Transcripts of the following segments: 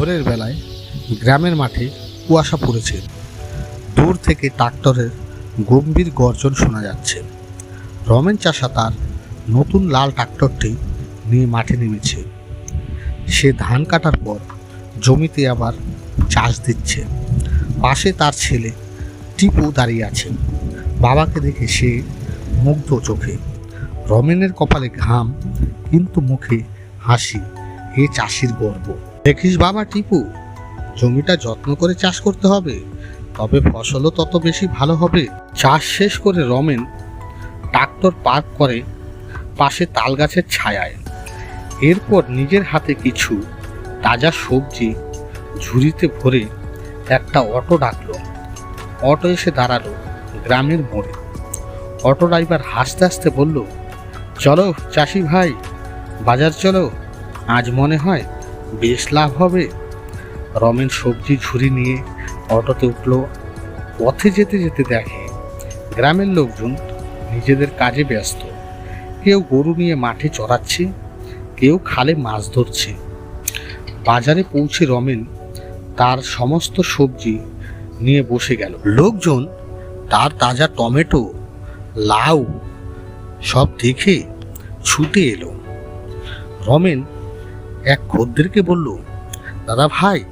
ভোরের বেলায় গ্রামের মাঠে কুয়াশা পড়েছে। দূর থেকে ট্রাক্টরের গম্ভীর গর্জন শোনা যাচ্ছে। রমেন চাষা তার নতুন লাল ট্রাক্টরটি নিয়ে মাঠে নেমেছে। সে ধান কাটার পর জমিতে আবার চাষ দিচ্ছে। পাশে তার ছেলে টিপু দাঁড়িয়ে আছে। বাবাকে দেখে সে মুগ্ধ চোখে। রমেনের কপালে ঘাম, কিন্তু মুখে হাসি। এ চাষির গর্ব। দেখিস বাবা টিপু, জমিটা যত্ন করে চাষ করতে হবে, তবে ফসলও তত বেশি ভালো হবে। চাষ শেষ করে রমেন ট্রাক্টর পার্ক করে পাশে তাল গাছের ছায়ায়। এরপর নিজের হাতে কিছু তাজা সবজি ঝুড়িতে ভরে একটা অটো ডাকলো। অটো এসে দাঁড়াল গ্রামের মোড়ে। অটো ড্রাইভার হাসতে হাসতে বলল, চলো চাষি ভাই, বাজার চলো, আজ মনে হয় বেশ লাভ হবে। রমেন সবজি ঝুড়ি নিয়ে অটোতে উঠল। পথে যেতে যেতে দেখে গ্রামের লোকজন নিজেদের কাজে ব্যস্ত। কেউ গরু নিয়ে মাঠে চড়াচ্ছে, কেউ খালে মাছ ধরছে। বাজারে পৌঁছে রমেন তার সমস্ত সবজি নিয়ে বসে গেল। লোকজন তার তাজা টমেটো, লাউ সব দেখে ছুটে এলো। রমেন এক খদ্দেরকে বলল, দাদা ভাই,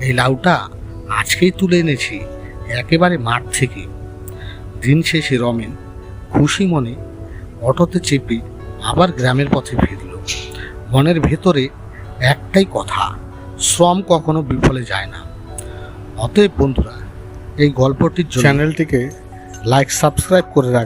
এই লাউটা আজকেই তুলে এনেছি, একেবারে মাঠ থেকে। দিন শেষে রমেন খুশি মনে অটোতে চেপে আবার গ্রামের পথে ফিরল। মনের ভেতরে একটাই কথা, শ্রম কখনো বিফলে যায় না। অতএব বন্ধুরা, এই গল্পটির চ্যানেলটিকে লাইক, সাবস্ক্রাইব করে রাখবেন।